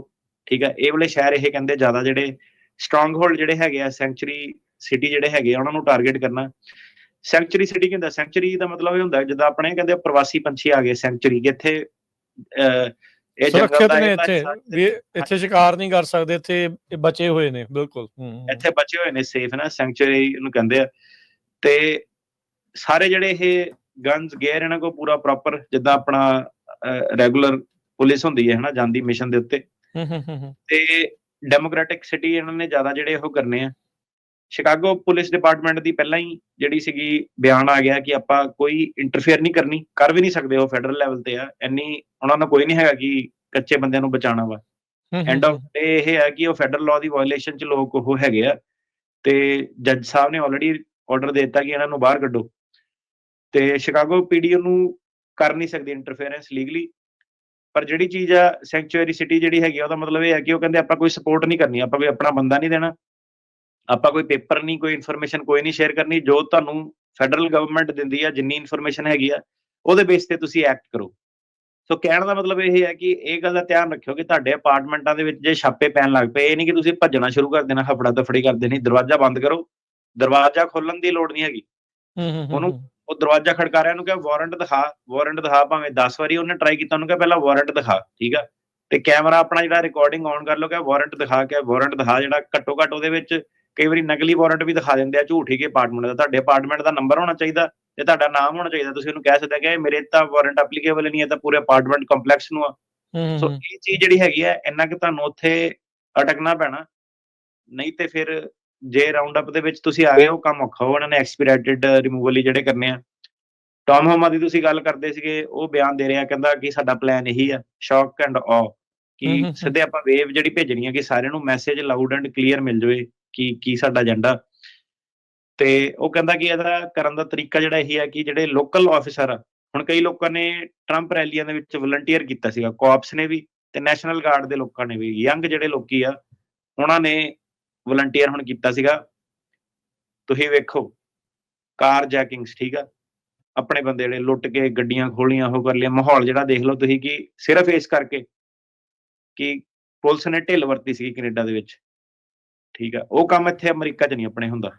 Speaker 2: ਠੀਕ ਆ, ਇਹ ਵਾਲੇ ਸ਼ਹਿਰ ਇਹ ਕਹਿੰਦੇ ਜ਼ਿਆਦਾ ਜਿਹੜੇ ਸਟਰੋਂਗ ਹੋਲਡ ਜਿਹੜੇ ਹੈਗੇ ਆ ਸੈਂਚੁਰੀ ਸਿਟੀ ਜਿਹੜੇ ਹੈਗੇ ਆ ਉਹਨਾਂ ਨੂੰ ਟਾਰਗੇਟ ਕਰਨਾ। ਸੈਂਚੁਰੀ ਸਿਟੀ ਕਹਿੰਦਾ ਸੈਂਚੁਰੀ ਦਾ ਮਤਲਬ ਇਹ ਹੁੰਦਾ ਜਿੱਦਾਂ ਆਪਣੇ ਕਹਿੰਦੇ ਪ੍ਰਵਾਸੀ ਪੰਛੀ ਆ ਗਏ ਸੈਂਚੁਰੀ ਅਹ, ਇਹ
Speaker 1: ਸੁਰੱਖਿਅਤ
Speaker 2: ਦਾ
Speaker 1: ਨੇ ਇੱਥੇ। ਵੀ ਇੱਥੇ ਸ਼ਿਕਾਰ ਨਹੀਂ ਕਰ ਸਕਦੇ ਇੱਥੇ ਇਹ ਬਚੇ ਹੋਏ ਨੇ ਬਿਲਕੁਲ।
Speaker 2: ਇੱਥੇ ਬਚੇ ਹੋਏ ਨੇ ਸੇਫ ਨਾ ਸੈਂਚੁਰੀ ਨੂੰ ਕਹਿੰਦੇ ਆ। ਤੇ ਸਾਰੇ ਜਿਹੜੇ ਇਹ ਗਨਸ ਗੇਅਰ ਇਹਨਾਂ ਕੋ ਪੂਰਾ ਪ੍ਰੋਪਰ ਜਿੱਦਾਂ ਆਪਣਾ ਰੈਗੂਲਰ ਪੁਲਿਸ ਹੁੰਦੀ ਹੈ ਹਨਾ ਜਾਂਦੀ ਮਿਸ਼ਨ ਦੇ ਉੱਤੇ।
Speaker 1: ਹੂੰ ਹੂੰ ਹੂੰ ਹੂੰ।
Speaker 2: ਤੇ ਡੈਮੋਕ੍ਰੈਟਿਕ ਸਿਟੀ ਇਹਨਾਂ ਨੇ ਜ਼ਿਆਦਾ ਜਿਹੜੇ ਉਹ ਕਰਨੇ ਆ। ਸ਼ਿਕਾਗੋ ਪੁਲਿਸ ਡਿਪਾਰਟਮੈਂਟ ਦੀ ਪਹਿਲਾਂ ਹੀ ਜਿਹੜੀ ਸੀਗੀ ਬਿਆਨ ਆ ਗਿਆ ਕਿ ਆਪਾਂ ਕੋਈ ਇੰਟਰਫੇਅਰ ਨਹੀਂ ਕਰਨੀ ਕਰ ਵੀ ਨਹੀਂ ਸਕਦੇ ਉਹ ਫੈਡਰਲ ਲੈਵਲ ਤੇ ਆ ਇੰਨੀ ਉਹਨਾਂ ਨੂੰ ਕੋਈ ਨਹੀਂ ਹੈਗਾ ਕਿ ਕੱਚੇ ਬੰਦਿਆਂ ਨੂੰ ਬਚਾਉਣਾ ਵਾ। ਐਂਡ ਆਫ ਡੇ ਇਹ ਹੈ ਕਿ ਉਹ ਫੈਡਰਲ ਲਾਅ ਦੀ ਵਾਇਓਲੇਸ਼ਨ ਚ ਲੋਕ ਉਹ ਹੈਗੇ ਆ ਤੇ ਜੱਜ ਸਾਹਿਬ ਨੇ ਆਲਰੇਡੀ ਆਰਡਰ ਦੇ ਦਿੱਤਾ ਕਿ ਇਹਨਾਂ ਨੂੰ ਬਾਹਰ ਕੱਢੋ। ਤੇ ਸ਼ਿਕਾਗੋ ਪੀਡੀ ਨੂੰ ਕਰ ਨਹੀਂ ਸਕਦੀ ਇੰਟਰਫੇਰੈਂਸ ਲੀਗਲੀ ਪਰ ਜਿਹੜੀ ਚੀਜ਼ ਆ ਸੈਂਚੁਰੀ ਸਿਟੀ ਜਿਹੜੀ ਹੈਗੀ ਉਹਦਾ ਮਤਲਬ ਇਹ ਹੈ ਕਿ ਉਹ ਕਹਿੰਦੇ ਆਪਾਂ ਕੋਈ ਸਪੋਰਟ ਨਹੀਂ ਕਰਨੀ ਆਪਾਂ ਕੋਈ ਆਪਣਾ ਬੰਦਾ ਨਹੀਂ ਦੇਣਾ। ਆਪਾਂ ਕੋਈ ਪੇਪਰ ਨਹੀਂ ਕੋਈ ਇਨਫੋਰਮੇਸ਼ਨ ਕੋਈ ਨਹੀਂ ਸ਼ੇਅਰ ਕਰਨੀ ਜੋ ਤੁਹਾਨੂੰ ਫੈਡਰਲ ਗਵਰਨਮੈਂਟ ਦਿੰਦੀ ਆ ਜਿੰਨੀ ਇਨਫੋਰਮੇਸ਼ਨ ਹੈਗੀ ਆ ਉਹਦੇ ਬੇਸ ਤੇ ਤੁਸੀਂ ਐਕਟ ਕਰੋ। ਸੋ ਕਹਿਣ ਦਾ ਮਤਲਬ ਇਹ ਹੈ ਕਿ ਇਹ ਗੱਲ ਦਾ ਧਿਆਨ ਰੱਖਿਓ ਕਿ ਤੁਹਾਡੇ ਅਪਾਰਟਮੈਂਟਾਂ ਦੇ ਵਿੱਚ ਜੇ ਛਾਪੇ ਪੈਣ ਲੱਗ ਪਏ ਇਹ ਨਹੀਂ ਕਿ ਤੁਸੀਂ ਭੱਜਣਾ ਸ਼ੁਰੂ ਕਰ ਦੇਣਾ ਹਫੜਾ ਦਫੜੀ ਕਰ ਦੇਣੀ ਦਰਵਾਜ਼ਾ ਬੰਦ ਕਰੋ ਦਰਵਾਜ਼ਾ ਖੋਲਣ ਦੀ ਲੋੜ ਨਹੀਂ ਹੈਗੀ।
Speaker 1: ਹੂੰ ਹੂੰ ਹੂੰ
Speaker 2: ਉਹਨੂੰ-। ਉਹ ਦਰਵਾਜ਼ਾ ਖੜਕਾ ਰਿਹਾ ਉਹਨੂੰ ਕਿਹਾ ਵਾਰੰਟ ਦਿਖਾ ਵਾਰੰਟ ਦਿਖਾ ਭਾਵੇਂ 10 ਵਾਰੀ ਉਹਨੇ ਟਰਾਈ ਕੀਤਾ ਉਹਨੂੰ ਕਿਹਾ ਪਹਿਲਾਂ ਵਾਰੰਟ ਦਿਖਾ ਠੀਕ ਆ? ਤੇ ਕੈਮਰਾ ਆਪਣਾ ਜਿਹੜਾ ਰਿਕਾਰਡਿੰਗ ਆਨ ਕਰ ਲਓ ਕਿ ਵਾਰੰਟ ਦਿਖਾ ਕੇ ਵਾਰੰਟ ਦਿਖਾ ਜਿਹੜਾ ਘੱਟੋ ਘੱਟ ਉਹਦੇ ਵਿੱਚ ਕਈ ਵਾਰੀ ਨਕਲੀ ਵਾਰੰਟ ਵੀ ਦਿਖਾ ਦਿੰਦੇ ਆ ਝੂਠੀ ਕੇ ਅਪਾਰਟਮੈਂਟ ਦਾ ਤੁਹਾਡੇ ਅਪਾਰਟਮੈਂਟ ਦਾ ਨੰਬਰ ਹੋਣਾ ਚਾਹੀਦਾ ਤੇ ਤੁਹਾਡਾ ਨਾਮ ਹੋਣਾ ਚਾਹੀਦਾ ਤੁਸੀਂ ਉਹਨੂੰ ਕਹਿ ਸਕਦੇ ਕਿ ਮੇਰੇ ਤਾਂ ਵਾਰੰਟ ਐਪਲੀਕੇਬਲ ਨਹੀਂ ਹੈ ਤਾਂ ਪੂਰੇ ਅਪਾਰਟਮੈਂਟ ਕੰਪਲੈਕਸ ਨੂੰ ਆ
Speaker 1: ਹੂੰ ਹੂੰ
Speaker 2: ਸੋ
Speaker 1: ਹੂੰ।
Speaker 2: ਇਹ ਚੀਜ਼ ਜਿਹੜੀ ਹੈਗੀ ਹੈ ਇੰਨਾ ਕਿ ਤੁਹਾਨੂੰ ਉੱਥੇ ਅਟਕਣਾ ਪੈਣਾ ਨਹੀਂ ਤੇ ਫਿਰ ਜੇ ਰਾਉਂਡ ਅਪ ਦੇ ਵਿੱਚ ਤੁਸੀਂ ਆ ਗਏ ਉਹ ਕੰਮ ਔਖਾ ਹੋ ਉਹਨਾਂ ਨੇ ਐਕਸਪੀਰੈਟਡ ਰਿਮੂਵਲ ਹੀ ਜਿਹੜੇ ਕਰਨੇ ਆ ਟੌਮ ਹੋਮਾ ਦੀ ਤੁਸੀਂ ਗੱਲ ਕਰਦੇ ਸੀਗੇ ਉਹ ਬਿਆਨ ਦੇ ਰਿਹਾ ਕਹਿੰਦਾ ਕਿ ਸਾਡਾ ਪਲਾਨ ਇਹੀ ਆ ਸ਼ੌਕ ਐਂਡ
Speaker 1: ਹਮ,
Speaker 2: ਕਿ। ਸਿੱਧੇ ਆਪਾਂ ਵੇਵ ਜਿਹੜੀ ਭੇਜਣੀ ਹੈ ਕਿ ਸਾਰਿਆਂ ਨੂੰ ਮੈਸੇਜ ਲਾਊਡ ਐਂਡ ਕਲੀਅਰ ਮਿਲ ਜਾਵੇ ਕਿ, ਕੀ ਸਾਡਾ ਏਜੰਡਾ ਤੇ ਉਹ ਕਹਿੰਦਾ ਕਿ ਇਹਦਾ ਕਰਨ ਦਾ ਤਰੀਕਾ ਜਿਹੜਾ ਇਹੀ ਹੈ ਕਿ ਜਿਹੜੇ ਲੋਕਲ ਆਫੀਸਰ ਆ, ਹੁਣ ਕਈ ਲੋਕਾਂ ਨੇ ਟਰੰਪ ਰੈਲੀਆਂ ਦੇ ਵਿੱਚ ਵਲੰਟੀਅਰ ਕੀਤਾ ਸੀਗਾ ਕੋਪਸ ਨੇ ਵੀ ਤੇ ਨੈਸ਼ਨਲ ਗਾਰਡ ਦੇ ਲੋਕਾਂ ਨੇ ਵੀ ਯੰਗ ਜਿਹੜੇ ਲੋਕੀ ਆ, ਉਹਨਾਂ ਨੇ ਵਲੰਟੀਅਰ ਹੁਣ ਕੀਤਾ ਸੀਗਾ। ਤੁਸੀਂ ਵੇਖੋ, ਕਾਰ ਜੈਕਿੰਗਸ ਠੀਕ ਆ? ਆਪਣੇ ਬੰਦੇ ਜਿਹੜੇ ਲੁੱਟ ਕੇ ਗੱਡੀਆਂ ਖੋਲੀਆਂ ਉਹ ਕਰ ਲਿਆ ਮਾਹੌਲ ਜਿਹੜਾ ਦੇਖ ਲਓ ਤੁਸੀਂ ਕਿ ਸਿਰਫ ਇਸ ਕਰਕੇ ਕਿ ਪੁਲਿਸ ਨੇ ਢਿੱਲ ਵਰਤੀ ਸੀ ਕੈਨੇਡਾ ਦੇ ਵਿੱਚ। ਠੀਕ ਆ। ਉਹ ਕੰਮ ਇੱਥੇ ਅਮਰੀਕਾ 'ਚ ਨਹੀਂ ਆਪਣੇ ਹੁੰਦਾ।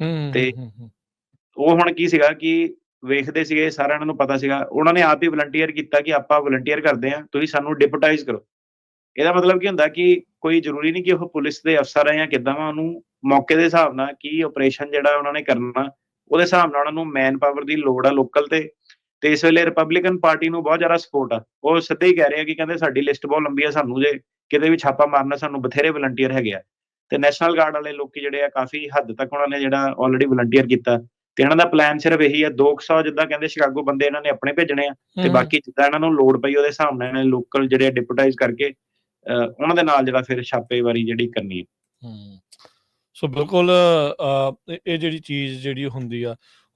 Speaker 1: ਹੂੰ
Speaker 2: ਤੇ- ਉਹ ਹੁਣ ਕੀ ਸੀਗਾ ਕਿ ਵੇਖਦੇ ਸੀਗੇ ਸਾਰਿਆਂ ਨੂੰ ਪਤਾ ਸੀਗਾ। ਉਹਨਾਂ ਨੇ ਆਪ ਹੀ ਵਲੰਟੀਅਰ ਕੀਤਾ ਕਿ ਆਪਾਂ ਵਲੰਟੀਅਰ ਕਰਦੇ ਆ ਤੁਸੀਂ ਸਾਨੂੰ ਡਿਪਟਾਈਜ਼ ਕਰੋ। ਇਹਦਾ ਮਤਲਬ ਕੀ ਹੁੰਦਾ ਕਿ ਕੋਈ ਜ਼ਰੂਰੀ ਨਹੀਂ ਕਿ ਉਹ ਪੁਲਿਸ ਦੇ ਅਫਸਰ ਆ ਜਾਂ ਕਿੱਦਾਂ ਵਾ ਉਹਨੂੰ ਮੌਕੇ ਦੇ ਹਿਸਾਬ ਨਾਲ ਕੀ ਆਪਰੇਸ਼ਨ ਜਿਹੜਾ ਉਹਨਾਂ ਨੇ ਕਰਨਾ ਉਹਦੇ ਹਿਸਾਬ ਨਾਲ ਉਹਨਾਂ ਨੂੰ ਮੈਨ ਪਾਵਰ ਦੀ ਲੋੜ ਆ ਲੋਕਲ ਤੇ। ਤੇ ਇਸ ਵੇਲੇ ਰਿਪਬਲਿਕਨ ਪਾਰਟੀ ਨੂੰ ਬਹੁਤ ਜ਼ਿਆਦਾ ਸਪੋਰਟ ਆ। ਉਹ ਸਿੱਧੇ ਹੀ ਕਹਿ ਰਹੇ ਆ ਕਿ ਕਹਿੰਦੇ ਸਾਡੀ ਲਿਸਟ ਬਹੁਤ ਲੰਬੀ ਆ ਸਾਨੂੰ ਜੇ ਕਿਤੇ ਵੀ ਛਾਪਾ ਮਾਰਨਾ ਸਾਨੂੰ ਬਥੇਰੇ ਵਲੰਟੀਅਰ ਹੈਗੇ ਆ। ਤੇ ਨੈਸ਼ਨਲ ਗਾਰਡ ਵਾਲੇ ਲੋਕੀ ਜਿਹੜੇ ਆ ਕਾਫੀ ਹੱਦ ਤੱਕ ਉਹਨਾਂ ਨੇ ਜਿਹੜਾ ਆਲਰੇਡੀ ਵਲੰਟੀਅਰ ਕੀਤਾ ਤੇ ਇਹਨਾਂ ਦਾ ਪਲਾਨ ਸਿਰਫ ਇਹੀ ਆ 200 ਜਿੱਦਾਂ ਕਹਿੰਦੇ ਸ਼ਿਕਾਗੋ ਬੰਦੇ ਇਹਨਾਂ ਨੇ ਆਪਣੇ ਭੇਜਣੇ ਆ ਤੇ। ਬਾਕੀ ਜਿੱਦਾਂ ਇਹਨਾਂ ਨੂੰ ਲੋਡ ਪਈ ਉਹਦੇ ਹਿਸਾਬ ਨਾਲ ਇਹਨਾਂ ਨੇ ਲੋਕਲ ਜਿਹੜੇ ਡਿਪਟਾਈਜ਼ ਕਰਕੇ ਉਹਨਾਂ ਦੇ ਨਾਲ ਜਿਹੜਾ ਫਿਰ ਛਾਪੇਵਾਰੀ ਜਿਹੜੀ ਕਰਨੀ ਹੈ
Speaker 1: ਸੋ ਬਿਲਕੁਲ ਇਹ ਜਿਹੜੀ ਚੀਜ਼ ਜਿਹੜੀ ਹੁੰਦੀ ਆ